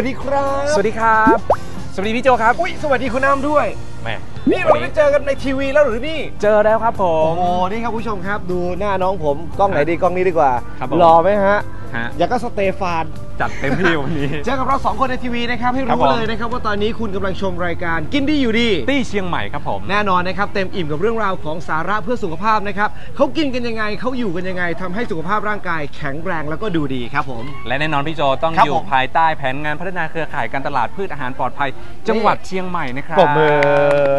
วัสดีครับ สวัสดีครับ สวัสดีพี่โจครับ อุ้ยสวัสดีคุณน้ำด้วยแหม่ นี่เราได้เจอกันในทีวีแล้วหรือนี่ เจอแล้วครับผโอ้ม โหนี่ครับผู้ชมครับดูหน้าน้องผมกล้องไหนดีกล้องนี้ดีกว่าครับผมรอไหมฮะฮะอยากก็สเตฟาน จัดเต็มที่วันนี้ เจอกับเราสองคนในทีวีนะครับให้ครับรู้ผม เลยนะครับว่าตอนนี้คุณกำลังชมรายการกินดีอยู่ดี ตี้เชียงใหม่ครับผม แน่นอนนะครับเต็มอิ่มกับเรื่องราวของสาระเพื่อสุขภาพนะครับเขากินกันยังไงเขาอยู่กันยังไงทำให้สุขภาพร่างกายแข็งแรงแล้วก็ดูดีครับผม และแน่นอนพี่โจต้องครับอยู่ผม ภายใต้แผนงานพัฒนาเครือข่ายการตลาดพืชอาหารปลอดภัย จังหวัดเชียงใหม่นะครับปรบมือ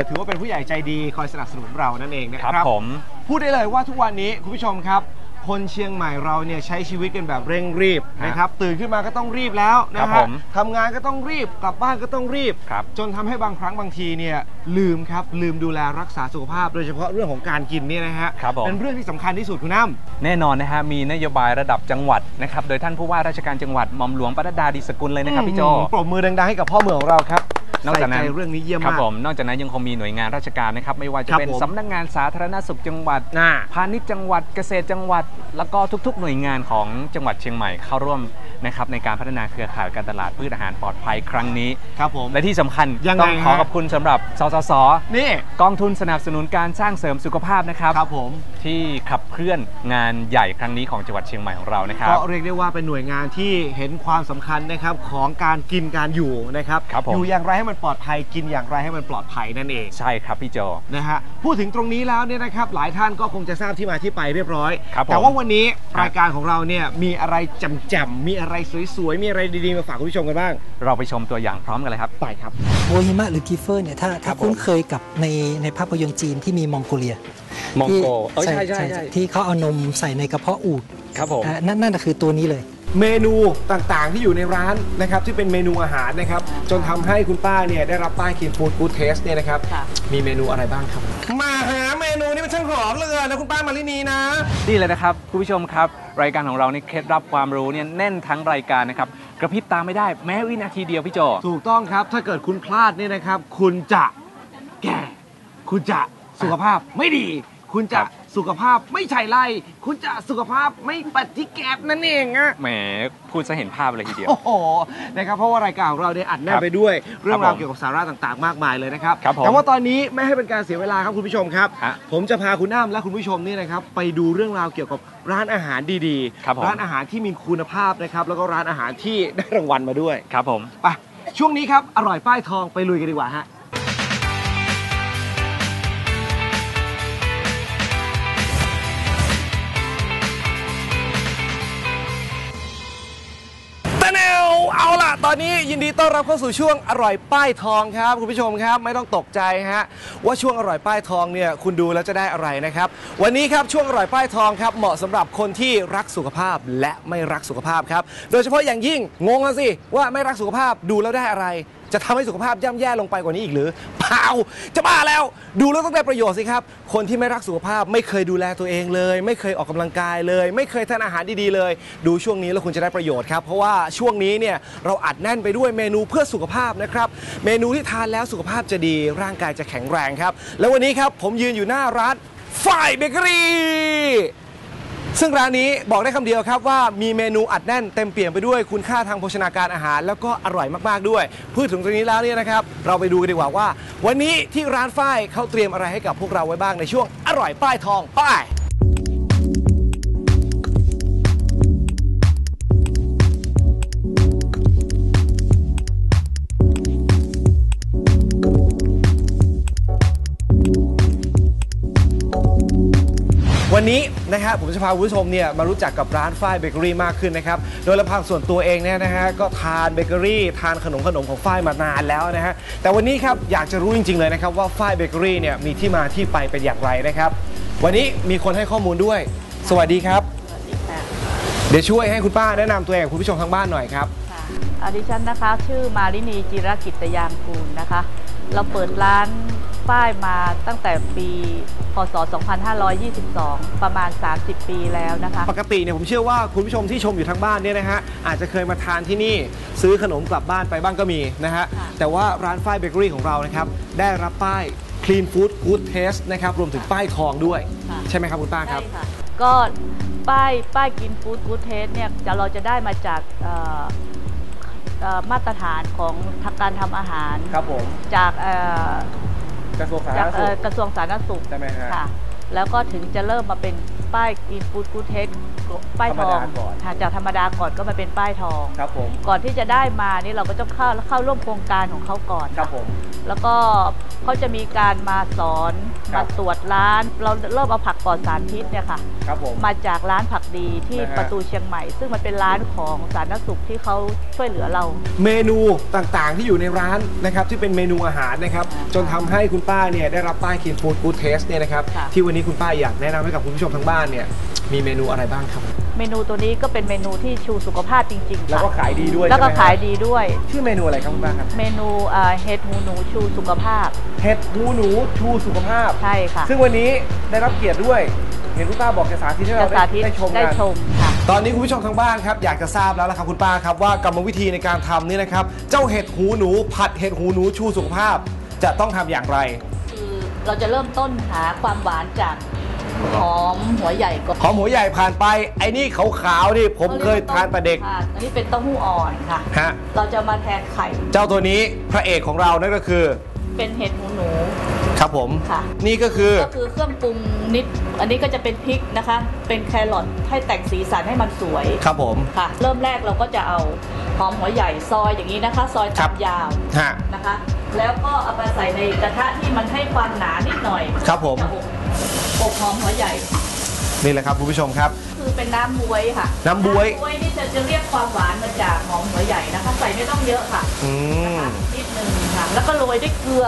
ถือว่าเป็นผู้ใหญ่ใจดีคอยสนับสนุนเรานั่นเองนะคครัรับผม พูดได้เลยว่าทุกวันนี้คุณผู้ชมครับ คนเชียงใหม่เราเนี่ยใช้ชีวิตกันแบบเร่งรีบฮะนะครับตื่นขึ้นมาก็ต้องรีบแล้วนะครับฮะผมทำงานก็ต้องรีบกลับบ้านก็ต้องรีบ ครับ จนทำให้บางครั้งบางทีเนี่ยลืมครับลืมดูแลรักษาสุขภาพ โดยเฉพาะเรื่องของการกินเนี่ยนะฮะครับผม เป็นเรื่องที่สำคัญที่สุดคุณน้ำ แน่นอนนะฮะมีนโยบายระดับจังหวัดนะครับโดยท่านผู้ว่าราชการจังหวัดหม่อมหลวงปนัดดาดีสกุลเลยนะครับพี่โจปรบมือดังๆให้กับพ่อเมืองของเราครับ นอกจากนั้นใส่ใจเรื่องนี้เยี่ยมครับมาก ผมนอกจากนั้นยังคงมีหน่วยงานราชการนะครับไม่ว่าจะครับเป็นผม สำนักงานสาธารณสุขจังหวัด น่า พาณิชย์จังหวัดเกษตรจังหวัด แล้วก็ทุก ๆ หน่วยงานของจังหวัดเชียงใหม่เข้าร่วม นะครับในการพัฒนาเครือข่ายการตลาดพืชอาหารปลอดภัยครั้งนี้ ครับผม และที่สำคัญยังไงต้องขอฮะ ขอบคุณสำหรับสสสนี่กองทุนสนับสนุนการสร้างเสริมสุขภาพนะครับครับผมที่ขับเคลื่อนงานใหญ่ครั้งนี้ของจังหวัดเชียงใหม่ของเรานะครับ ก็เรียกได้ว่าเป็นหน่วยงานที่เห็นความสำคัญนะครับของการกินการอยู่นะครับครับผม อยู่อย่างไรให้มันปลอดภัยกินอย่างไรให้มันปลอดภัยนั่นเอง ใช่ครับพี่โจ นะฮะพูดถึงตรงนี้แล้วเนี่ยนะครับหลายท่านก็คงจะทราบที่มาที่ไปเรียบร้อย ครับผมแต่ว่าวันนี้ครับ รายการของเราเนี่ยมีอะไรแจ่มๆมีอะไรสวยๆ มีอะไรดีๆ มาฝากคุณผู้ชมกันบ้าง เราไปชมตัวอย่างพร้อมกันเลยครับ ไปครับโบฮิมะหรือกีเฟอร์เนี่ยถ้าครัถ้าบผมคุ้นเคยกับในในภาพยนตร์จีนที่มีมองโกเลีย มองที่โกเอ้ยใช่ใช่ใช่ที่เขาเอานมใส่ในกระเพาะอูฐครับผมอะนั่นนั่นน่ะคือตัวนี้เลย เมนูต่างๆ ที่อยู่ในร้านนะครับที่เป็นเมนูอาหารนะครับจนทำให้คุณป้าเนี่ยได้รับป้ายคินฟู้ดกูเทสเนี่ยนะครับค่ะ มีเมนูอะไรบ้างครับมาหาเมนูนี่มันช่างหอมเหลยนะคุณป้ามาลินีนะ นี่เลยนะครับคุณผู้ชมครับ รายการของเรานี่เคล็ดลับความรู้เนี่ยแน่นทั้งรายการนะครับกระพริบตาไม่ได้แม้วินาทีเดียวพี่โจ ถูกต้องครับ ถ้าเกิดคุณพลาดเนี่ยนะครับ คุณจะแก่ คุณจะสุขภาพไม่ดี คุณจะครับ สุขภาพไม่ใช่ไร คุณจะสุขภาพไม่ปัดที่แกบนั่นเองอะแหมพูดซะเห็นภาพเลยทีเดียว โอ้โหนะครับเพราะว่ารายการของเราเนี่ยอัดแน่นครับไปด้วย เรื่องราวผมเกี่ยวกับสาระต่างๆ มากมายเลยนะครับครับผมแต่ว่าตอนนี้ไม่ให้เป็นการเสียเวลาครับคุณผู้ชมครับ ฮะผมจะพาคุณน้ำและคุณผู้ชมนี่นะครับไปดูเรื่องราวเกี่ยวกับร้านอาหารดีครับผม ร้านอาหารที่มีคุณภาพนะครับแล้วก็ร้านอาหารที่ได้รางวัลมาด้วยครับผม ไปช่วงนี้ครับอร่อยป้ายทองไปลุยกันดีกว่าฮะตะ ตอนนี้ยินดีต้อนรับเข้าสู่ช่วงอร่อยป้ายทองครับคุณผู้ชมครับไม่ต้องตกใจฮะว่าช่วงอร่อยป้ายทองเนี่ยคุณดูแล้วจะได้อะไรนะครับ วันนี้ครับช่วงอร่อยป้ายทองครับเหมาะสำหรับคนที่รักสุขภาพและไม่รักสุขภาพครับโดยเฉพาะอย่างยิ่งงงอะสิว่าไม่รักสุขภาพดูแล้วได้อะไร จะทำให้สุขภาพย่ำแย่ลงไปกว่านี้อีกหรือเปล่าจะบ้าแล้ว ดูแล้วต้องได้ประโยชน์สิครับ คนที่ไม่รักสุขภาพไม่เคยดูแลตัวเองเลย ไม่เคยออกกำลังกายเลย ไม่เคยทานอาหารดีๆเลย ดูช่วงนี้แล้วคุณจะได้ประโยชน์ครับเพราะว่าช่วงนี้เนี่ยเราอัดแน่นไปด้วยเมนูเพื่อสุขภาพนะครับเมนูที่ทานแล้วสุขภาพจะดีร่างกายจะแข็งแรงครับ แล้ววันนี้ครับผมยืนอยู่หน้าร้านฝ่ายเบเกอรี่ ซึ่งร้านนี้บอกได้คำเดียวครับว่ามีเมนูอัดแน่นเต็มเปี่ยมไปด้วยคุณค่าทางโภชนาการอาหาร แล้วก็อร่อยมากๆด้วย พูดถึงตรงนี้แล้วเนี่ยนะครับ เราไปดูกันดีกว่าว่า วันนี้ที่ร้านฝ้ายเขาเตรียมอะไรให้กับพวกเราไว้บ้างในช่วงอร่อยป้ายทองป้าย นนี้นะครับผมจะพาคุณผู้ชมเนี่ยมารู้จักกับร้านฝ้ายเบเกอรี่มากขึ้นนะครับ โดยลำพังส่วนตัวเองเนี่ยนะฮะก็ทานเบเกอรี่ทานขนมขนมของฝ้ายมานานแล้วนะฮะแต่วันนี้ครับอยากจะรู้จริง ๆ เลยนะครับว่าฝ้ายเบเกอรี่เนี่ยมีที่มาที่ไปเป็นอย่างไรนะครับ วันนี้มีคนให้ข้อมูลด้วย สวัสดีครับ สวัสดีค่ะเดี๋ยวช่วยให้คุณป้าแนะนำตัวเองกับคุณผู้ชมทางบ้านหน่อยครับ ค่ะอ่าดิฉันนะคะ ชื่อมารินีจิรกิตยางกูลนะคะ เราเปิดร้าน ฝ้ายมาตั้งแต่ปีพศ 2522 ประมาณ 30 ปีแล้วนะคะ ปกติเนี่ยผมเชื่อว่าคุณผู้ชมที่ชมอยู่ทางบ้านเนี่ยนะฮะอาจจะเคยมาทานที่นี่ซื้อขนมกลับบ้านไปบ้างก็มีนะฮะค่ะแต่ว่าร้านฝ้ายเบเกอรี่ของเรานะครับได้รับป้าย Clean Food Good Taste นะครับรวมถึงป้ายทองด้วย ค่ะ ใช่ไหมครับคุณป้าครับใช่ค่ะก็ป้ายป้ายกินฟู้ดกู๊ดเทสเนี่ยจะเราจะได้มาจากเอ่อเอ่อมาตรฐานของทางการทำอาหาร ครับผม จากเอ่อ กระทรวงสาธารจากณเอ่สุอขกระทรวงสาธารณสุขใช่ไหมฮะ ค่ะ แล้วก็ถึงจะเริ่มมาเป็น ป้ายกินฟู้ดกูเทสป้ายทองธรรมดาก่อน ค่ะจากธรรมดาก่อนก็มาเป็นป้ายทอง ครับผมก่อนที่จะได้มานี่เราก็ต้องเข้าเข้าร่วมโครงการของเขาก่อน ครับผม แล้วก็เขาจะมีการมาสอนครัมาบ ตรวจร้าน เราเริ่มเอาผักปลอดสารพิษเนี่ยค่ะ ครับผม มาจากร้านผักดีที่นะฮะ ประตูเชียงใหม่ ซึ่งมันเป็นร้านของสาธารณสุขที่เขาช่วยเหลือเรา เมนูต่างๆที่อยู่ในร้านนะครับที่เป็นเมนูอาหารนะครับค่ะจนทำให้คุณป้าเนี่ยได้รับป้าย Clean Food Good Taste เนี่ยนะครับค่ะ ที่วันนี้คุณป้าอยากแนะนำให้กับคุณผู้ชมทางบ้านเนี่ยมีเมนูอะไรบ้างครับ เมนูตัวนี้ก็เป็นเมนูที่ชูสุขภาพจริงๆแล้วค่ะก็ขายดีด้วยแล้วก็ใช่ไหมฮะขายดีด้วย ชื่อเมนูอะไรครับคุณป้าครับ เมนูเอ่อเห็ดหูหนูชูสุขภาพเห็ดหูหนูชูสุขภาพ ใช่ค่ะซึ่งวันนี้ได้รับเกียรติด้วย เห็นคุณป้าบอกจะสาธิตให้จะเราสาได้ธิตได้ชมได้กัน ชมค่ะ ตอนนี้คุณผู้ชมทางบ้านครับอยากจะทราบแล้วละครับคุณป้าครับว่ากรรมวิธีในการทำนี่นะครับ เจ้าเห็ดหูหนู ผัดเห็ดหูหนูชูสุขภาพ จะต้องทำอย่างไร คือเราจะเริ่มต้นหาความหวานจาก หอมหัวใหญ่ก่อนหอมหัวใหญ่ผ่านไป ไอ้นี่ขาวๆนี่ผมเคยทานแต่เด็กค่ะอันนี้เป็นเต้าหู้อ่อนค่ะ ฮะ เราจะมาแทนไข่ เจ้าตัวนี้พระเอกของเรานั่นก็คือ เป็นเห็ดหูหนู ครับผม ค่ะ นี่ก็คือ ก็คือเครื่องปรุงนิด อันนี้ก็จะเป็นพริกนะคะ เป็นแครอทให้แต่งสีสันให้มันสวย ครับผม ค่ะ เริ่มแรกเราก็จะเอาหอมหัวใหญ่ซอยอย่างนี้นะคะ ซอยครัตับดยาวฮะ นะคะ แล้วก็เอาไปใส่ในกระทะที่มันให้ความหนานิดหน่อยครับผม จะอบ อบหอมหัวใหญ่ นี่แหละครับคุณผู้ชมครับ คือเป็นน้ำบวยค่ะน้ำบ๊วย น้ำบวยนี่จะจะเรียกความหวานมาจากหอมหัวใหญ่นะคะ ใส่ไม่ต้องเยอะค่ะอืมนิดนึงค่ะ แล้วก็โรยด้วยเกลือ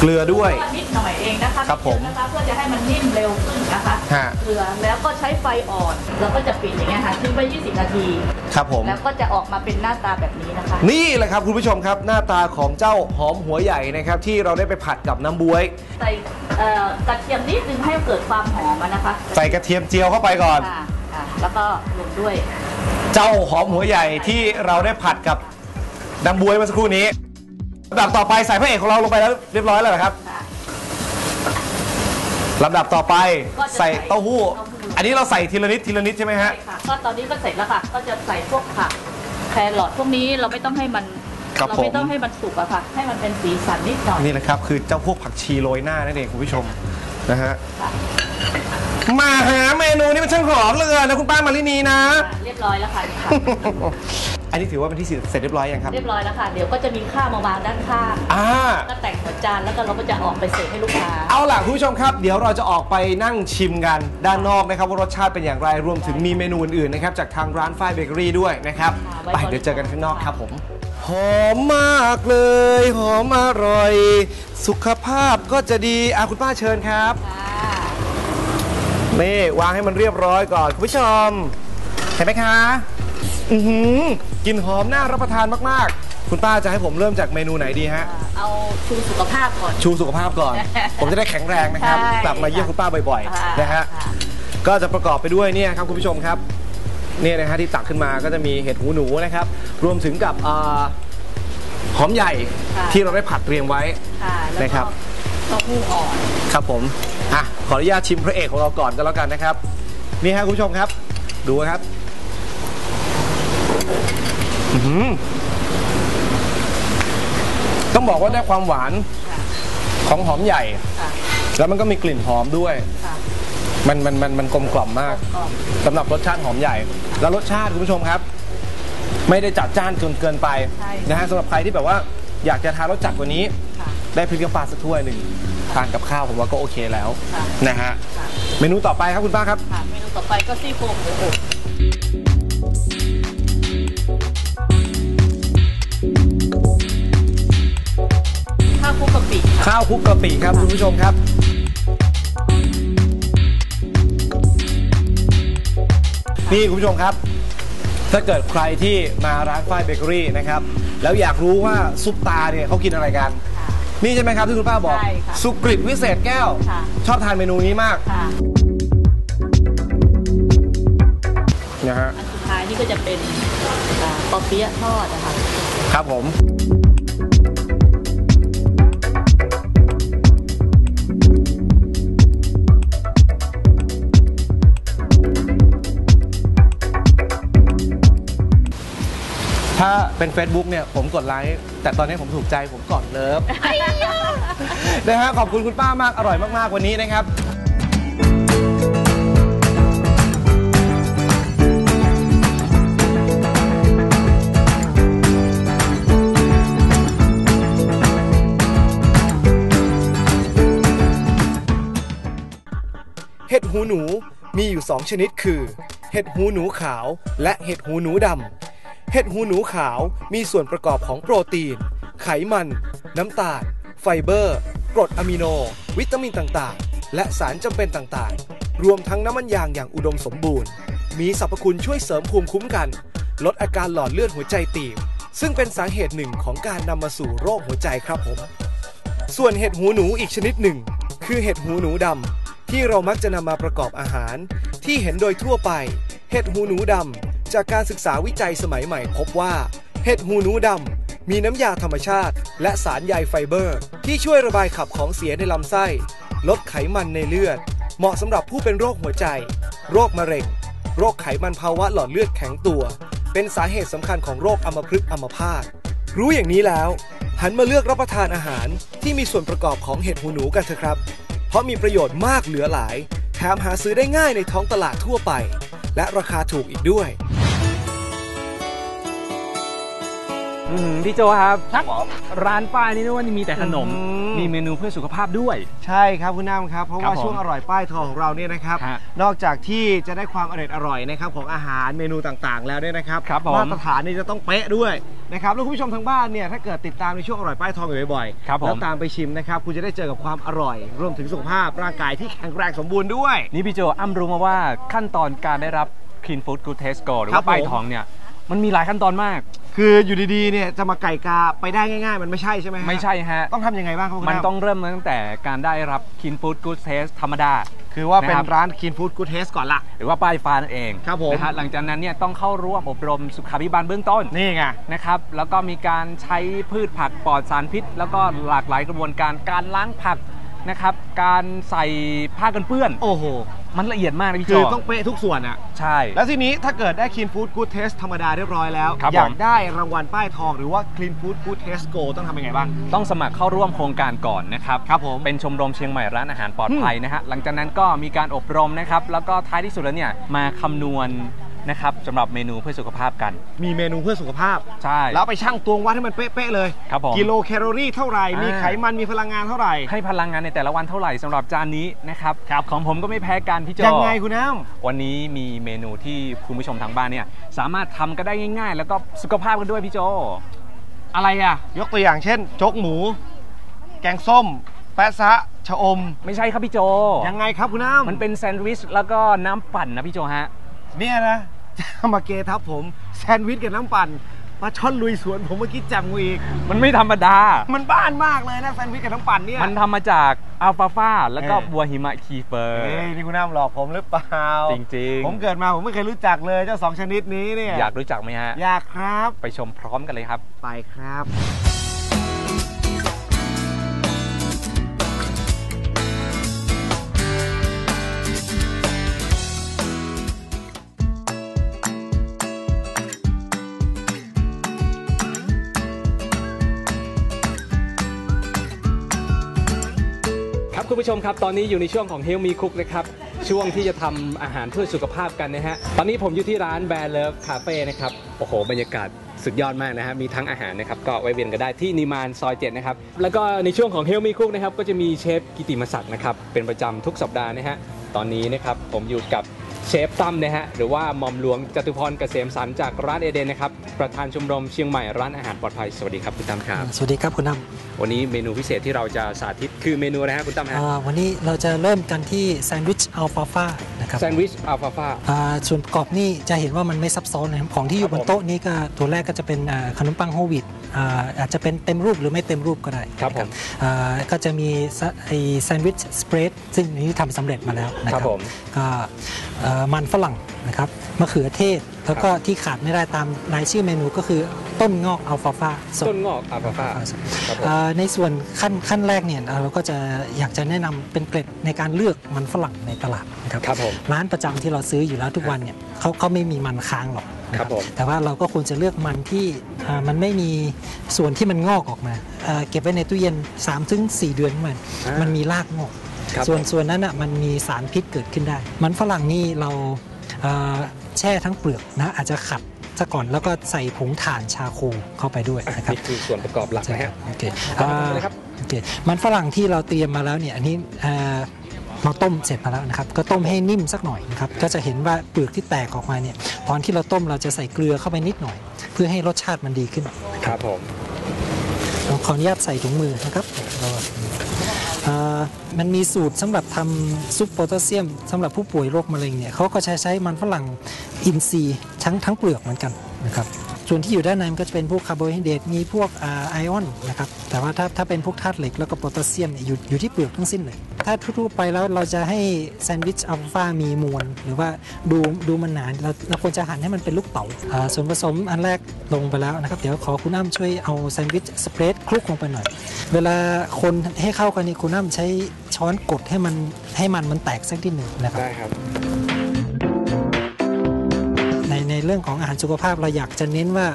เกลือด้วยก็นิดหน่อยเองนะคะครับผมไเยอะนะคะเพื่อจะให้มันนิ่มเร็วขึ้นนะคะฮะ เกลือแล้วก็ใช้ไฟอ่อนแล้วก็จะปิดอย่างเงี้ยค่ะทิ้งไว้ 20 นาที ครับผม แล้วก็จะออกมาเป็นหน้าตาแบบนี้นะคะ นี่แหละครับคุณผู้ชมครับหน้าตาของเจ้าหอมหัวใหญ่นะครับที่เราได้ไปผัดกับน้ำบวย ใส่เอ่อกระเทียมนิดนึงให้เกิดความหอมอะนะคะใส่กระเทียมเจียวเข้าไปก่อน ค่ะค่ะแล้วก็รวมด้วย เจ้าหอมหัวใหญ่ที่เราได้ผัดกับน้ำบวยเมื่อสักครู่นี้ ลำดับต่อไปใส่พระเอกของเราลงไปแล้วเรียบร้อยแล้วเหรอครับค่ะ ลำดับต่อไปก็จะใส่เต้าหู้ เต้าหู้ อันนี้เราใส่ทีละนิดทีละนิดใช่ไหมฮะ ใช่ค่ะก็ตอนนี้ก็เสร็จแล้วค่ะ ก็จะใส่พวกผักแครอทพวกนี้เราไม่ต้องให้มันครับเราไม่ผม ต้องให้มันสุกอะค่ะ ให้มันเป็นสีสันนิดหน่อยนี่แหละครับคือเจ้าพวกผักชีโรยหน้านั่นเองคุณผู้ชมนะฮะ ค่ะ มาหาเมนูนี้มันช่างหอมเหลยนะคุณป้ามารินีนะ เรียบร้อยแล้วค่ะนี่ค่ะ อันนี้ถือว่าเป็นที่เสร็จเรียบร้อยยังครับ เรียบร้อยแล้วค่ะ เดี๋ยวก็จะมีข้าวมาวางด้านข้างอ่า ก็แต่งหัวจานแล้วก็เราก็จะออกไปเสิร์ฟให้ลูกค้า เอาล่ะคุณผู้ชมครับ เดี๋ยวเราจะออกไปนั่งชิมกันด้านนอกนะครับว่ารสชาติเป็นอย่างไรรวมถึงมีเมนูอื่นๆนะครับจากทางร้านฝ้ายเบเกอรี่ด้วยนะครับค่ะไว้ไปบริการเดี๋ยวเจอกันข้างนอกครับผมหอมมากเลย หอมอร่อย สุขภาพก็จะดีอะคุณป้าเชิญครับ ค่ะ นี่วางให้มันเรียบร้อยก่อนคุณผู้ชม เห็นไหมคะอือหือกลิ่นหอมน่ารับประทานมากๆ คุณป้าจะให้ผมเริ่มจากเมนูไหนดีฮะ เอาชูสุขภาพก่อน ชูสุขภาพก่อน ผมจะได้แข็งแรงนะครับ ใช่กลับมาเยี่ยมคุณป้าบ่อยค่ะๆนะฮะค่ะ ก็จะประกอบไปด้วยเนี่ยครับคุณผู้ชมครับเนี่ยนะฮะที่ตักขึ้นมาก็จะมีเห็ดหูหนูนะครับ รวมถึงกับอ่าหอมใหญ่ค่ะที่เราได้ผัดเตรียมไว้ ค่ะ แล้วนะครัก็บเต้าหู้อ่อน ครับผม อะขออนุญาตชิมพระเอกของเราก่อนก็แล้วกันนะครับ นี่ฮะคุณผู้ชมครับ ดูครับอื้อหือต้องบอกว่าได้ความหวานค่ะของหอมใหญ่ ค่ะแล้วมันก็มีกลิ่นหอมด้วย ค่ะมันมันมันมันกลมกล่อมมากกรอบสำหรับรสชาติหอมใหญ่ แล้วรสชาติคุณผู้ชมครับ ไม่ได้จัดจ้านจนเกินไปใช่ นะฮะสำหรับใครที่แบบว่าอยากจะทานรสจัดกว่านี้ ค่ะ ได้พริกน้ำปลาสักถ้วยหนึ่ง ทานกับข้าวผมว่าก็โอเคแล้วค่ะ นะฮะค่ะเมนูต่อไปครับคุณป้าครับ ค่ะเมนูต่อไปก็ซี่โครงหมูอบข้าวคลุกกะปิค่ะข้าวคลุกกะปิครับคุณผู้ชมครับ นี่คุณผู้ชมครับ ถ้าเกิดใครที่มาร้านฝ้ายเบเกอรี่นะครับ แล้วอยากรู้ว่าซุปตาเนี่ยเขากินอะไรกันค่ะ นี่ใช่ไหมครับที่คุณป้าบอก ใช่ค่ะสุกริตวิเศษแก้ว ค่ะ ชอบทานเมนูนี้มากค่ะ นะฮะ อันสุดท้ายนี่ก็จะเป็นอ่าปอเปี๊ยะทอดนะคะ ครับผม ถ้าเป็น Facebook เนี่ยผมกดไลค์แต่ตอนนี้ผมถูกใจผมกดเลิฟนะฮะขอบคุณคุณป้ามากอร่อยมากๆวันนี้นะครับเห็ดหูหนูมีอยู่ 2 ชนิดคือ เห็ดหูหนูขาว และเห็ดหูหนูดำเห็ดหูหนูขาวมีส่วนประกอบของโปรตีน ไขมัน น้ำตาล ไฟเบอร์ กรดอะมิโน วิตามินต่างๆ และสารจำเป็นต่างๆ รวมทั้งน้ำมันยางอย่างอุดมสมบูรณ์ มีสรรพคุณช่วยเสริมภูมิคุ้มกัน ลดอาการหลอดเลือดหัวใจตีบ ซึ่งเป็นสาเหตุหนึ่งของการนำมาสู่โรคหัวใจครับผม ส่วนเห็ดหูหนูอีกชนิดหนึ่ง คือเห็ดหูหนูดำที่เรามักจะนำมาประกอบอาหาร ที่เห็นโดยทั่วไป ห็ดหูหนูดำ จากการศึกษาวิจัยสมัยใหม่พบว่า เห็ดหูหนูดำ มีน้ำยาธรรมชาติ และสารใยไฟเบอร์ ที่ช่วยระบายขับของเสียในลำไส้ ลดไขมันในเลือด เหมาะสำหรับผู้เป็นโรคหัวใจ โรคมะเร็ง โรคไขมันภาวะหลอดเลือดแข็งตัว เป็นสาเหตุสำคัญของโรคอัมพฤกษ์อัมพาตรู้อย่างนี้แล้ว หันมาเลือกรับประทานอาหารที่มีส่วนประกอบของเห็ดหูหนูกันเถอะครับ เพราะมีประโยชน์มากเหลือหลาย แถมหาซื้อได้ง่ายในท้องตลาดทั่วไป และราคาถูกอีกด้วย อืมพี่โจครับร้านป้ายนี่นึกว่ามีแต่ขนม อืม มีเมนูเพื่อสุขภาพด้วย ใช่ครับคุณน้ำครับ เพราะครับว่าผมช่วงอร่อยป้ายทองของเราเนี่ยนะครับ ฮะนอกจากที่จะได้ความอร่อยอร่อยนะครับของอาหารเมนูต่างๆ แล้วเนี่ยนะครับครับผมมาตรฐานนี่จะต้องเป๊ะด้วยนะครับแล้วคุณผู้ชมทางบ้านเนี่ยถ้าเกิดติดตามในช่วงอร่อยป้ายทองอยู่บ่อยๆครับผม แล้วตามไปชิมนะครับคุณจะได้เจอกับความอร่อย รวมถึงสุขภาพร่างกายที่แข็งแรงสมบูรณ์ด้วย นี่พี่โจอ้ำรู้มาว่าขั้นตอนการได้รับ Clean Food Good Taste Score หรือครัว่าบผม ป้ายทองเนี่ย มันมีหลายขั้นตอนมาก คืออยู่ดีๆเนี่ยจะมาไก่กาไปได้ง่ายๆ มันไม่ใช่ใช่ไหมฮะไม่ใช่ฮะ ต้องทำยังไงบ้างครับคุณมันน้ำต้องเริ่มตั้งแต่การได้รับ Clean Food Good Taste ธรรมดา คือว่าเป็นนะครับ ร้าน Clean Food Good Taste ก่อนละ หรือว่าป้ายฟ้านั่นเองครับผม นะฮะหลังจากนั้นเนี่ยต้องเข้าร่วมอบรมสุขาภิบาลเบื้องต้นนี่ไง นะครับ แล้วก็มีการใช้พืชผักปลอดสารพิษ แล้วก็หลากหลายกระบวนการการล้างผัก นะครับ การใส่ผ้ากันเปื้อน โอ้โห มันละเอียดมากนะพี่คืโจอต้องเป๊ะทุกส่วนอะใช่ แล้วทีนี้ถ้าเกิดได้ Clean Food Good Taste ธรรมดาเรียบร้อยแล้ว ครับอยากผมได้รางวัลป้ายทองหรือว่า Clean Food Good Taste Go ต้องทำยังไงบ้าง ต้องสมัครเข้าร่วมโครงการก่อนนะครับ ครับผม เป็นชมรมเชียงใหม่ร้านอาหารปลอดภัยนะฮะ หลังจากนั้นก็มีการอบรมนะครับ แล้วก็ท้ายที่สุดแล้วเนี่ย มาคำนวณ นะครับสำหรับเมนูเพื่อสุขภาพกัน มีเมนูเพื่อสุขภาพใช่ แล้วไปชั่งตวงวัดให้มันเป๊ะๆเลย ครับผมกิโลแคลอรี่เท่าไหร่ อ่ามี มีไขมัน มีพลังงานเท่าไหร่ ให้พลังงานในแต่ละวันเท่าไหร่สำหรับจานนี้นะครับของผมก็ไม่แพ้กันพี่โจ ยังไงคุณน้วันนี้มีเมนูที่คุณผู้ชมทางบ้านเนี่ยสามารถทำก็ได้ง่าย ๆ แล้วก็สุขภาพกันด้วยพี่โจำอะไรอะ ยกตัวอย่างเช่น โจ๊กหมู แกงส้ม แปะซะ ชะอม ไม่ใช่ครับพี่โจ ยังไงครับคุณน้ำมันเป็นแซนด์วิชแล้วก็น้ำปั่นนะพี่โจฮะ เนี่ยนะจะ มาเกทับผมแซนด์วิชกับน้ำปั่นปลาช่อนลุยสวนผมเมื่อกี้จำกูอีก มันไม่ธรรมดา มันบ้านมากเลยนะแซนด์วิชกับน้ำปั่นเนี่ย มันทำมาจากอัลฟาฟาแล้วก็เออบัวหิมะคีเฟอร์ เฮ้ยนี่คุณน้ำหลอกผมหรือเปล่า จริงผมเกิดมาผมไม่เคยรู้จักเลยเจ้าสองชนิดนี้เนี่ยๆอยากรู้จักไหมฮะ อยากครับ ไปชมพร้อมกันเลยครับ ไปครับ ผู้ชมครับตอนนี้อยู่ในช่วงของเฮลมีคุกนะครับช่วงที่จะทำอาหารเพื่อสุขภาพกันนะฮะตอนนี้ผมอยู่ที่ร้านแบร์เลิฟคาเฟ่นะครับโอ้โห บรรยากาศสุดยอดมากนะฮะมีทั้งอาหารนะครับก็ไว้เวียนกันได้ที่นิมานซอย7นะครับแล้วก็ในช่วงของเฮลมีคุกนะครับก็จะมีเชฟกิติมศักดิ์นะครับเป็นประจำทุกสัปดาห์นะฮะตอนนี้นะครับผมอยู่กับ เชฟตั้มนะฮะหรือว่าหม่อมหลวงจตุพรเกษมสันต์จากร้านเอเดนนะครับประธานชมรมเชียงใหม่ร้านอาหารปลอดภัยสวัสดีครับคุณตั้มครับสวัสดีครับคุณน้วันนี้เมนูพิเศษที่เราจะสาธิตคือเมนูอะไรฮะคุณตั้มำฮะอ่าวันนี้เราจะเริ่มกันที่แซนด์วิชอัลฟาฟา นะครับแซนด์วิชอัลฟาฟาอ่าส่วนประกอบนี่จะเห็นว่ามันไม่ซับซ้อนนะครับของที่อยู่บนโต๊ะนี้ก็ตัวแรกก็จะเป็นอ่าขนมปังโฮลวีตอ่าอาจจะเป็นเต็มรูปหรือไม่เต็มรูปก็ได้ครับนะผมอ่าก็จะมีซะไอแซนด์วิชสเปรดซึ่งอันนี้ทำสำเร็จมาแล้วนะคครัรับบผมก็เอ่อมันฝรั่ง นะครับมะเขือเทศ แล้วก็ที่ขาดไม่ได้ตามรายชื่อเมนูก็คือต้นงอกอัลฟาฟาสด ต้นงอกอัลฟาฟาครับผม เอ่อในส่วนขั้นขั้นแรกเนี่ยเอ่อเราก็จะอยากจะแนะนำเป็นเกร็ดในการเลือกมันฝรั่งในตลาดนะครับครับผมร้านประจำที่เราซื้ออยู่แล้วทุกวันเนี่ยเขาเขาไม่มีมันค้างหรอกนะครับผม แต่ว่าเราก็ควรจะเลือกมันที่อ่ามันไม่มีส่วนที่มันงอกออกมาเอ่อเก็บไว้ในตู้เย็น3ถึง4เดือนมัน อ่ามัมันมีรากงอก ครับส่วนผม ส่วนนั้นอะมันมีสารพิษเกิดขึ้นได้ มันฝรั่งนี่เราเอ่อ แช่ทั้งเปลือกนะอาจจะขัดซะก่อนแล้วก็ใส่ผงถ่านชาโคเข้าไปด้วยนะครับนี่คือส่วนประกอบหลักใช่นะครัฮะบโอเคต่อไปอ่าเลยครับโอเคมันฝรั่งที่เราเตรียมมาแล้วเนี่ยอันนี้เอ่อเราต้มเสร็จมาแล้วนะครับ ก็ต้มให้นิ่มสักหน่อยนะครับก็จะเห็นว่าเปลือกที่แตกออกมาเนี่ยตอนที่เราต้มเราจะใส่เกลือเข้าไปนิดหน่อย เพื่อให้รสชาติมันดีขึ้นครับผมเราขออนุญาตใส่ถุงมือนะครับเราเอ่อ มันมีสูตรสำหรับทำซุปโพแทสเซียมสำหรับผู้ป่วยโรคมะเร็งเนี่ยเขาก็ใช้ใช้มันฝรั่งอินทรีย์ทั้งทั้งเปลือกเหมือนกัน นะครับส่วนที่อยู่ด้านในมันก็จะเป็นพวกคาร์โบไฮเดรตมีพวกไอออนนะครับแต่ว่าถ้าถ้าเป็นพวกธาตุเหล็กแล้วก็โพแทสเซียมอยู่อยู่ที่เปลือกทั้งสิ้นเลย ถ้าทั่วไปแล้วเราจะให้แซนด์วิชอัลฟามีมวล หรือว่าดูดูมันหนาเราเราควรจะหั่นให้มันเป็นลูกเต๋าส่วนผสมอันแรกลงไปแล้วนะครับ เดี๋ยวขอคุณอ้ำช่วยเอาแซนด์วิชสเปรดคลุกลงไปหน่อย เวลาคนให้เข้ากันนี่คุณอ้ำใช้ช้อนกดให้มันให้มันมันแตกสักนิดหนึ่งนะครับได้ครับ เรื่องของอาหารสุขภาพเราอยากจะเน้นว่า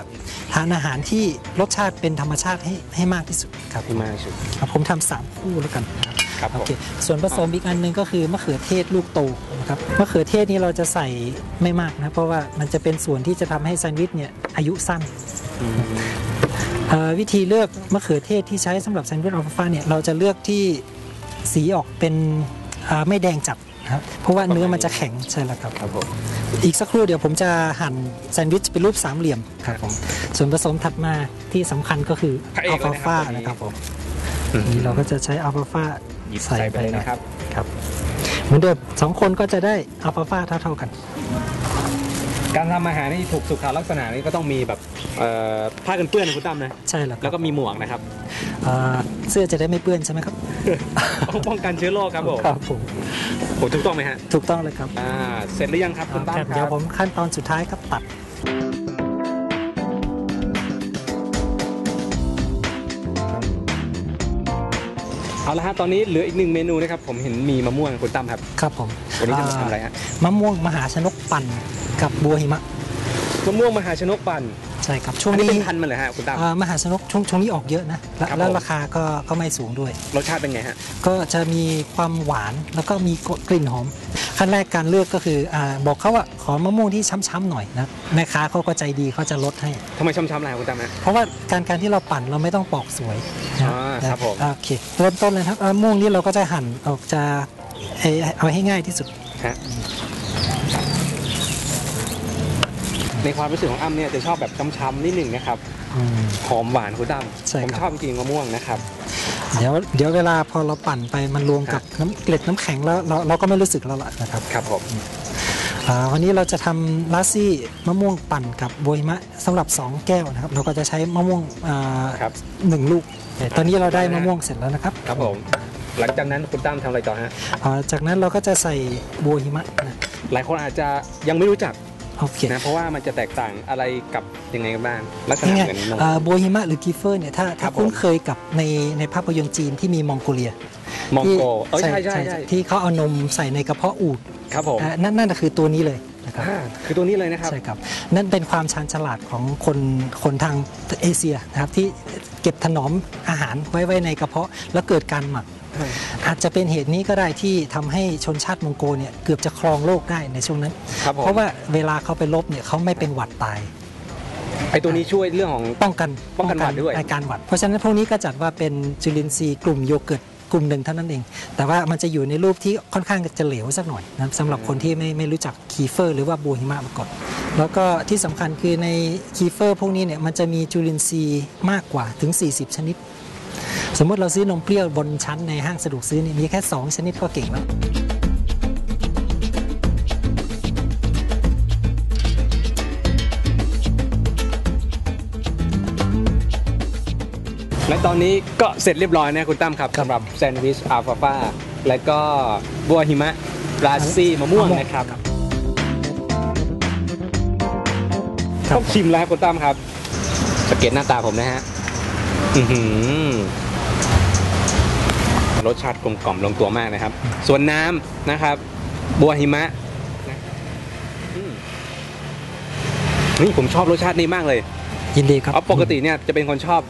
ทานอาหารที่รสชาติเป็นธรรมชาติให้ให้มากที่สุดครับที่มากที่สุดครับผมทำสามคู่แล้วกันครับครับผโอมเคส่วนผสมอีกอันหนึงก็คือมะเขือเทศลูกโตนะครับมะเขือเทศนี่เราจะใส่ไม่มากนะเพราะว่ามันจะเป็นส่วนที่จะทำให้แซนด์วิชเนี่ยอายุสั้นอืมเอ่อวิธีเลือกมะเขือเทศที่ใช้สำหรับแซนด์วิชอัลฟาฟ้าเนี่ยเราจะเลือกที่สีออกเป็นอ่าไม่แดงจัดนะ ครับ เพราะว่าเนื้อมันจะแข็งใช่แล้วครับครับผมอีกสักครู่เดี๋ยวผมจะหั่นแซนด์วิชเป็นรูปสามเหลี่ยมครับผมส่วนผสมถัดมาที่สำคัญก็คือพระเออักลเลยฟานะครับตัวนี้นะครับผมนี่เราก็จะใช้อัลฟาฟ้าหยิบใส่ไปเลยนะครับครับเหมือนเดิมสองคนก็จะได้อัลฟาฟ้าเท่าๆกัน การทำอาหารที่ถูกสุขลักษณะนี้ก็ต้องมีแบบเอ่อผ้ากันเปื้อนนะคุณตั้มนะใช่แล้วครับแล้วก็มีหมวกนะครับ อ่าเสื้อจะได้ไม่เปื้อนใช่ไหมครับป้องกันเชื้อโรคครับผมครับผมผมถูกต้องไหมฮะถูกต้องเลยครับอ่าเสร็จหรือยังครับคุณตั้มครับคเดี๋ยรัวบผมขั้นตอนสุดท้ายครับตัด เอาละฮะตอนนี้เหลืออีกหนึ่งเมนูนะครับผมเห็นมีมะม่วงคุณตั้มครับครับผมวันนี้จะมาทำอะไรฮะมะม่วงมหาชนกปั่นกับบัวหิมะมะม่วงมหาชนกปั่น ใช่ครับช่วงอันนี้นี้เป็นพันธุ์มันเหรอฮะคุณตั้มอ่ามหาชนกช่วงช่วงนี้ออกเยอะนะและครับแล้วผม ราคาก็ก็ไม่สูงด้วย รสชาติเป็นไงฮะ ก็จะมีความหวานแล้วก็มีกลิ่นหอม ขั้นแรกการเลือกก็คืออาบอกเขาว่าขอมะม่วงที่ช้ำๆหน่อยนะแม่ค้าเขาก็ใจดีเขาจะลดให้ ทำไมช้ำๆอะไรคุณตั้มฮะ เพราะว่าการการที่เราปั่นเราไม่ต้องปอกสวยนะอ่าครับผม โอเคเริ่มต้นเลยครับมะม่วงนี้เราก็จะหั่นออกจะเอ่อเอาให้ง่ายที่สุด ฮะ ในความรู้สึกของอ้ำเนี่ยจะชอบแบบช้ำๆนิดหนึ่งนะครับอืม หอมหวานคุณตั้มใช่ผมครับ ชอบจริงๆมะม่วงนะครับ เดี๋ยวเดี๋ยวเวลาพอเราปั่นไปมันรวมกับน้ำเกล็ดน้ำแข็งแล้วเราเราก็ไม่รู้สึกแล้วล่ะนะครับครับผมอ่าวันนี้เราจะทำลาซี่มะม่วงปั่นกับโบยมะสำหรับ 2 แก้วนะครับเราก็จะใช้มะม่วงอ่าครับหนึ่งลูก ตอนนี้เราได้มะม่วงเสร็จแล้วนะครับครับผม หลังจากนั้นคุณตั้มทำอะไรต่อฮะ อ่าจากนั้นเราก็จะใส่โบยมะนะหลายคนอาจจะยังไม่รู้จัก โอเคนะเพราะว่ามันจะแตกต่างอะไรกับยังไงกันบ้างลักษณะง่ายเหมือนนมๆอ่าโบฮิมะหรือกีเฟอร์เนี่ยถ้าครัถ้าบผมคุ้นเคยกับในในภาพยนตร์จีนที่มีมองโกเลียมองที่โกเออใช่ใช่ใช่ที่เขาเอานมใส่ในกระเพาะอูฐครับผมอ่านั่นนั่นนะคือตัวนี้เลยนะครับอ่าคือตัวนี้เลยนะครับใช่ครับนั่นเป็นความชาญฉลาดของคนคนทางเอเชียนะครับที่เก็บถนอมอาหารไว้ไว้ในกระเพาะแล้วเกิดการหมัก อาจจะเป็นเหตุนี้ก็ได้ที่ทำให้ชนชาติมองโกเนี่ยเกือบจะครองโลกได้ในช่วงนั้นครับผมเพราะว่าเวลาเขาไปลบเนี่ยเขาไม่เป็นหวัดตายไอตัวนี้ช่วยเรื่องของป้องกันป้องกันหวัดด้วยอาการหวัด เพราะฉะนั้นพวกนี้ก็จัดว่าเป็นจุลินทรีย์กลุ่มโยเกิร์ตกลุ่มหนึ่งเท่านั้นเอง แต่ว่ามันจะอยู่ในรูปที่ค่อนข้างจะเหลวสักหน่อยนะครับสำหรับคนที่ไม่ไม่รู้จักคีเฟอร์หรือว่าบัวหิมะมาก่อนแล้วก็ที่สำคัญคือในคีเฟอร์พวกนี้เนี่ยมันจะมีจุลินทรีย์มากกว่าถึง 40 ชนิด สมมติเราซื้อนมเปรี้ยวบนชั้นในห้างสะดวกซื้อเนี่ยมีแค่ 2 ชนิดก็เก่งแล้วและตอนนี้ก็เสร็จเรียบร้อยนะคุณตั้มครับสำหรับแซนด์วิชอัลฟาฟาและก็บัวหิมะราซี่มะม่วงมะม่วงนะครับครับต้องชิมแล้วคุณตั้มครับสังเกตหน้าตาผมนะฮะ อื้อหือ รสชาติกลมกล่อมลงตัวมากนะครับ ส่วนน้ำนะครับ บัวหิมะนะอืมนี่ผมชอบรสชาตินี้มากเลย ยินดีครับเพราะปกติเนี่ยจะเป็นคนชอบ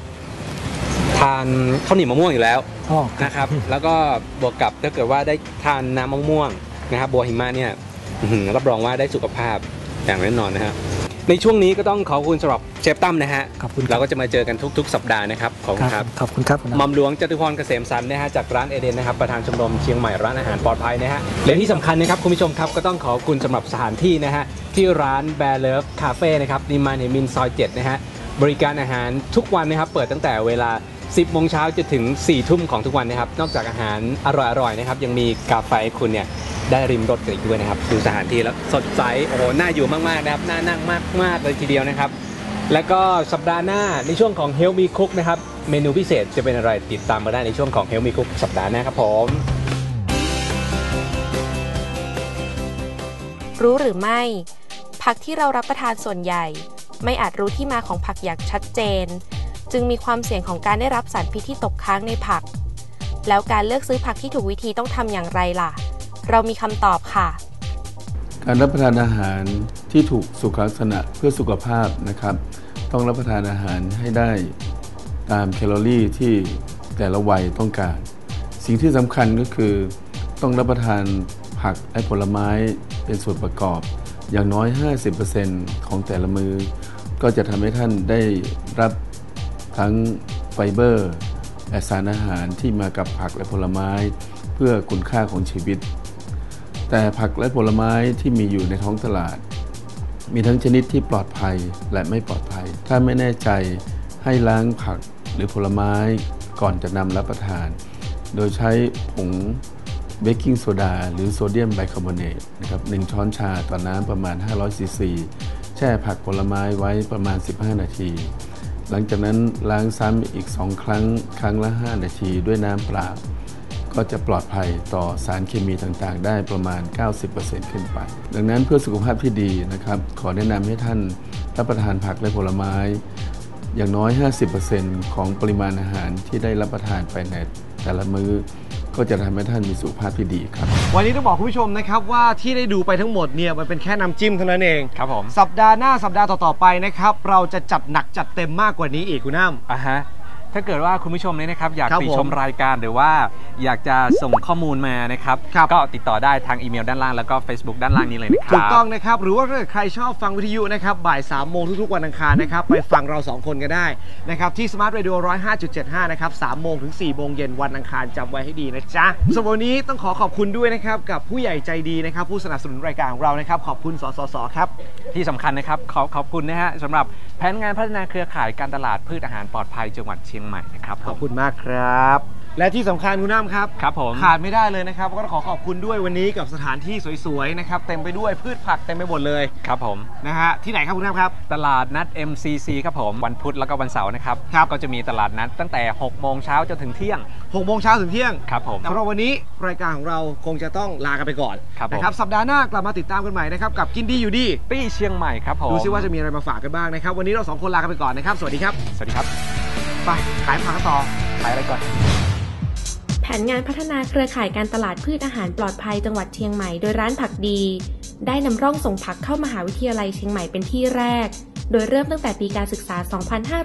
ทานข้าวเหนียวมะม่วงอยู่แล้วอ๋อนะครับ แล้วก็บวกกับถ้าเกิดว่าได้ทานน้ำมะม่วงนะครับ บัวหิมะเนี่ยอื้อหือรับรองว่าได้สุขภาพอย่างแน่นอนนะฮะ ในช่วงนี้ก็ต้องขอบคุณสำหรับเชฟตั้มนะฮะขอบคุณคเรารับก็จะมาเจอกันทุก ๆ สัปดาห์นะครับขอบคุณครับ ขอบคุณครับคุณหน้ำม่อมหลวงจตุพรเกษมสันต์นะฮะจากร้านเอเดนนะครับประธานชมรมเชียงใหม่ร้านอาหารปลอดภัยนะฮะและที่สำคัญนะครับคุณผู้ชมครับก็ต้องขอบคุณสำหรับสถานที่นะฮะที่ร้านแบร์เลิฟคาเฟ่นะครับนิมานเฮมินซอย7นะฮะบริการอาหารทุกวันนะครับเปิดตั้งแต่เวลา 10โมงเช้าจนถึง 4 ทุ่มของทุกวันนะครับ นอกจากอาหารอร่อยๆนะครับ ยังมีกาแฟให้คุณเนี่ยได้ริมรสกันอีกด้วยนะครับ ดูสถานที่แล้วสดใสโอ้โหน่าอยู่มากๆนะครับน่านั่งมากๆเลยทีเดียวนะครับ แล้วก็สัปดาห์หน้าในช่วงของ Help Me Cook นะครับ เมนูพิเศษจะเป็นอะไรติดตามมาได้ในช่วงของ Help Me Cook สัปดาห์หน้าครับผมรู้หรือไม่ ผักที่เรารับประทานส่วนใหญ่ ไม่อาจรู้ที่มาของผักอย่างชัดเจน จึงมีความเสี่ยงของการได้รับสารพิษที่ตกค้างในผัก แล้วการเลือกซื้อผักที่ถูกวิธีต้องทำอย่างไรล่ะ เรามีคำตอบค่ะ การรับประทานอาหารที่ถูกสุขลักษณะเพื่อสุขภาพนะครับ ต้องรับประทานอาหารให้ได้ตามแคลอรี่ที่แต่ละวัยต้องการ สิ่งที่สำคัญก็คือต้องรับประทานผักและผลไม้เป็นส่วนประกอบ อย่างน้อย 50%ของแต่ละมือก็จะทำให้ท่านได้รับ ทั้งไฟเบอร์และสารอาหารที่มากับผักและผลไม้เพื่อคุณค่าของชีวิต แต่ผักและผลไม้ที่มีอยู่ในท้องตลาด มีทั้งชนิดที่ปลอดภัยและไม่ปลอดภัย ถ้าไม่แน่ใจให้ล้างผักหรือผลไม้ก่อนจะนำรับประทาน โดยใช้ผงเบกกิ้งโซดาหรือโซเดียมไบคาร์บอเนตนะครับ1ช้อนชาต่อน้ำประมาณ 500ซีซีแช่ผักผลไม้ไว้ประมาณ 15 นาที หลังจากนั้นล้างซ้ำอีก 2 ครั้ง ครั้งละ 5 นาทีด้วยน้ำเปล่าก็จะปลอดภัยต่อสารเคมีต่างๆ ได้ประมาณ 90%ขึ้นไป ดังนั้นเพื่อสุขภาพที่ดีนะครับ ขอแนะนำให้ท่านรับประทานผักและผลไม้ อย่างน้อย 50%ของปริมาณอาหารที่ได้รับประทานไปในแต่ละมื้อ ก็จะทำให้ท่านมีสุขภาพที่ดีครับ วันนี้ต้องบอกคุณผู้ชมนะครับว่าที่ได้ดูไปทั้งหมดเนี่ยมันเป็นแค่น้ำจิ้มเท่านั้นเองครับผมสัปดาห์หน้าสัปดาห์ต่อๆไปนะครับเราจะจัดหนักจัดเต็มมากกว่านี้อีกคุณน้ำอะฮะ ถ้าเกิดว่าคุณผู้ชมเนี่ยนะครับอยากครับติผมชมรายการหรือว่าอยากจะส่งข้อมูลมานะครับ ครับ ก็ติดต่อได้ทางอีเมลด้านล่างแล้วก็ Facebook ด้านล่างนี้เลยนะครับ ถูกต้องนะครับ หรือว่าถ้าเกิดใครชอบฟังวิทยุนะครับ บ่าย3ามโมงทุกๆ วันอังคารนะครับ ไปฟังเรา 2 คนกันได้นะครับ ที่ Smart Radio 105.75 นะครับ3โมงถึง4โมงเย็นวันอังคารจำไว้ให้ดีนะจ๊ะสำหรับวันนี้ต้องขอขอบคุณด้วยนะครับ กับผู้ใหญ่ใจดีนะครับ ผู้สนับสนุนรายการของเรานะครับ ขอบคุณสสสครับ ที่สำคัญนะครับ ขอขอบคุณนะฮะสำหรับแผนงานพัฒนาเครือข่ายการตลาดพืชอาหารปลอดภัยจังหวัดเชียงใหม่นะครับขอบคุณมากครับ และที่สำคัญคุณน้ำครับ ครับผม ขาดไม่ได้เลยนะครับ ก็ต้องขอขอบคุณด้วยวันนี้กับสถานที่สวยๆนะครับ เต็มไปด้วยพืชผักเต็มไปหมดเลยครับผม นะฮะที่ไหนครับคุณน้ำครับ ตลาดนัด MCC ครับผม วันพุธแล้วก็วันเสาร์นะครับครับก็จะมีตลาดนัดตั้งแต่6โมงเช้าจนถึงเที่ยง6โมงเช้าถึงเที่ยงครับผมสำหรับวันนี้รายการของเราคงจะต้องลากันไปก่อนครับผม นะครับสัปดาห์หน้ากลับมาติดตามกันใหม่นะครับกับกินดีอยู่ดีปี้เชียงใหม่ครับผมดูซิว่าจะมีอะไรมาฝากกันบ้างนะครับวันนี้เราสองคนลากันไปก่อนนะครับสวัสดีครับ สวัสดีครับ ไปขายผักต่อขายอะไรก่อน แผนงานพัฒนาเครือข่ายการตลาดพืชอาหารปลอดภัยจังหวัดเชียงใหม่โดยร้านผักดี ได้นำร่องส่งผักเข้ามหาวิทยาลัยเชียงใหม่เป็นที่แรก โดยเริ่มตั้งแต่ปีการศึกษา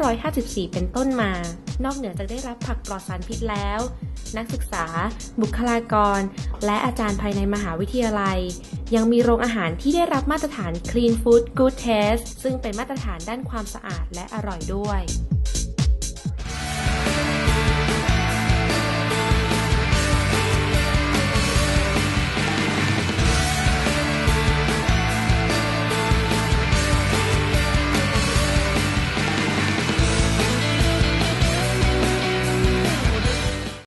2554 เป็นต้นมา นอกเหนือจากได้รับผักปลอดสารพิษแล้ว นักศึกษา บุคลากร และอาจารย์ภายในมหาวิทยาลัย ยังมีโรงอาหารที่ได้รับมาตรฐาน Clean Food Good Taste ซึ่งเป็นมาตรฐานด้านความสะอาดและอร่อยด้วย